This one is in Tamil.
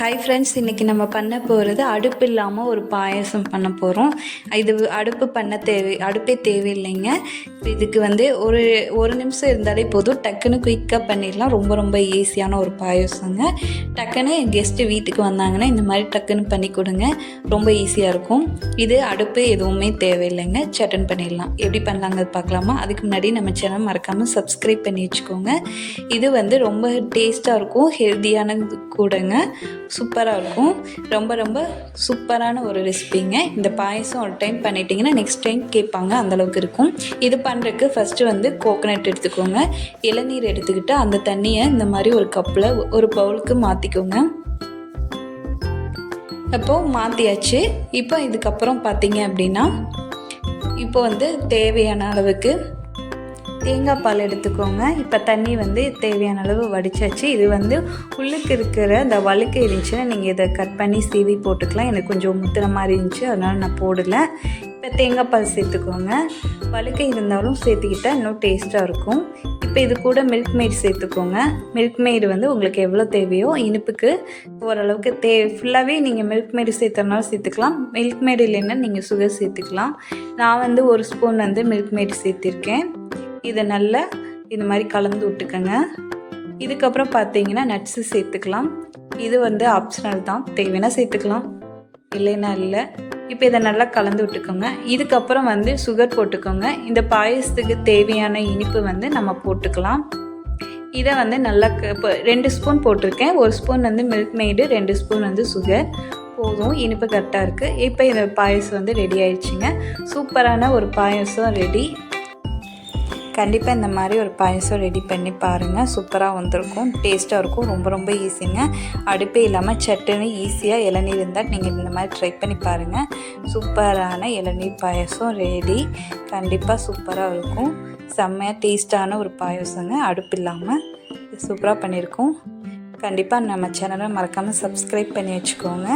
ஹாய் ஃப்ரெண்ட்ஸ் இன்றைக்கி நம்ம பண்ண போகிறது அடுப்பு இல்லாமல் ஒரு பாயாசம் பண்ண போகிறோம் இது அடுப்பு பண்ண தேவை அடுப்பே தேவையில்லைங்க. இதுக்கு வந்து ஒரு ஒரு நிமிஷம் இருந்தாலே போதும். டக்குன்னு குயிக்காக பண்ணிடலாம். ரொம்ப ரொம்ப ஈஸியான ஒரு பாயசங்க. டக்குன்னு கெஸ்ட்டு வீட்டுக்கு வந்தாங்கன்னா இந்த மாதிரி டக்குன்னு பண்ணி கொடுங்க. ரொம்ப ஈஸியாக இருக்கும். இது அடுப்பு எதுவுமே தேவையில்லைங்க. சட்டன் பண்ணிடலாம். எப்படி பண்ணலாங்க பார்க்கலாமா? அதுக்கு முன்னாடி நம்ம சேனல் மறக்காமல் சப்ஸ்கிரைப் பண்ணி வச்சுக்கோங்க. இது வந்து ரொம்ப டேஸ்ட்டாக இருக்கும். ஹெல்த்தியானது கூடங்க. சூப்பராக இருக்கும். ரொம்ப ரொம்ப சூப்பரான ஒரு ரெசிபிங்க. இந்த பாயசம் ஒரு டைம் பண்ணிட்டீங்கன்னா நெக்ஸ்ட் டைம் கேட்பாங்க அந்தளவுக்கு இருக்கும். இது பண்ணுறதுக்கு ஃபஸ்ட்டு வந்து கோகனட் எடுத்துக்கோங்க. இளநீர் எடுத்துக்கிட்டு அந்த தண்ணியை இந்த மாதிரி ஒரு கப்பில் ஒரு பவுலுக்கு மாற்றிக்கோங்க அப்போது மாற்றியாச்சு இப்போ இதுக்கப்புறம் பார்த்தீங்க அப்படின்னா இப்போ வந்து தேவையான அளவுக்கு தேங்காய் பால் எடுத்துக்கோங்க. இப்போ தண்ணி வந்து தேவையான அளவு வடிச்சாச்சு. இது வந்து உள்ளுக்கு இருக்கிற அந்த வழுக்கு இருந்துச்சுன்னா நீங்கள் இதை கட் பண்ணி சீவி போட்டுக்கலாம். எனக்கு கொஞ்சம் முத்துற மாதிரி இருந்துச்சு அதனால் நான் போடலை. இப்போ தேங்காய் பால் சேர்த்துக்கோங்க. வழுக்கை இருந்தாலும் சேர்த்துக்கிட்டால் இன்னும் டேஸ்ட்டாக இருக்கும். இப்போ இது கூட மில்க் மெய்டு சேர்த்துக்கோங்க. மில்க் மெய்டு வந்து உங்களுக்கு எவ்வளோ தேவையோ இனிப்புக்கு ஓரளவுக்கு தே ஃபுல்லாகவே நீங்கள் மில்க் மேடு சேர்த்தனாலும் சேர்த்துக்கலாம். மில்க் மெய்டு இல்லைன்னா நீங்கள் சுகர் சேர்த்துக்கலாம். நான் வந்து ஒரு ஸ்பூன் வந்து மில்க் மெய்டு சேர்த்திருக்கேன். இதை நல்லா இது மாதிரி கலந்து விட்டுக்கோங்க. இதுக்கப்புறம் பார்த்தீங்கன்னா நட்ஸு சேர்த்துக்கலாம். இது வந்து ஆப்ஷனல் தான். தேவைன்னா சேர்த்துக்கலாம். இல்லைன்னா இல்லை. இப்போ இதை நல்லா கலந்து விட்டுக்கோங்க. இதுக்கப்புறம் வந்து சுகர் போட்டுக்கோங்க. இந்த பாயசத்துக்கு தேவையான இனிப்பு வந்து நம்ம போட்டுக்கலாம். இதை வந்து நல்லா க- இப்போ ரெண்டு ஸ்பூன் போட்டிருக்கேன். ஒரு ஸ்பூன் வந்து மில்க் மெய்டு ரெண்டு ஸ்பூன் வந்து சுகர் போதும். இனிப்பு கரெக்டாக இருக்குது இப்போ இந்த பாயசம் வந்து ரெடி ஆயிடுச்சுங்க. சூப்பரான ஒரு பாயசம் ரெடி கண்டிப்பாக இந்த மாதிரி ஒரு பாயசம் ரெடி பண்ணி பாருங்கள் சூப்பராக வந்திருக்கும். டேஸ்ட்டாக இருக்கும். ரொம்ப ரொம்ப ஈஸிங்க அடுப்பே இல்லாமல் சட்டுன்னு ஈஸியாக இளநீர் இருந்தால் நீங்கள் இந்த மாதிரி ட்ரை பண்ணி பாருங்கள் சூப்பரான இளநீர் பாயசம் ரெடி கண்டிப்பாக சூப்பராக இருக்கும். செம்மையாக டேஸ்ட்டான ஒரு பாயசங்க. அடுப்பு இல்லாமல் சூப்பராக பண்ணியிருக்கோம் கண்டிப்பாக நம்ம சேனலை மறக்காமல் சப்ஸ்கிரைப் பண்ணி வச்சுக்கோங்க.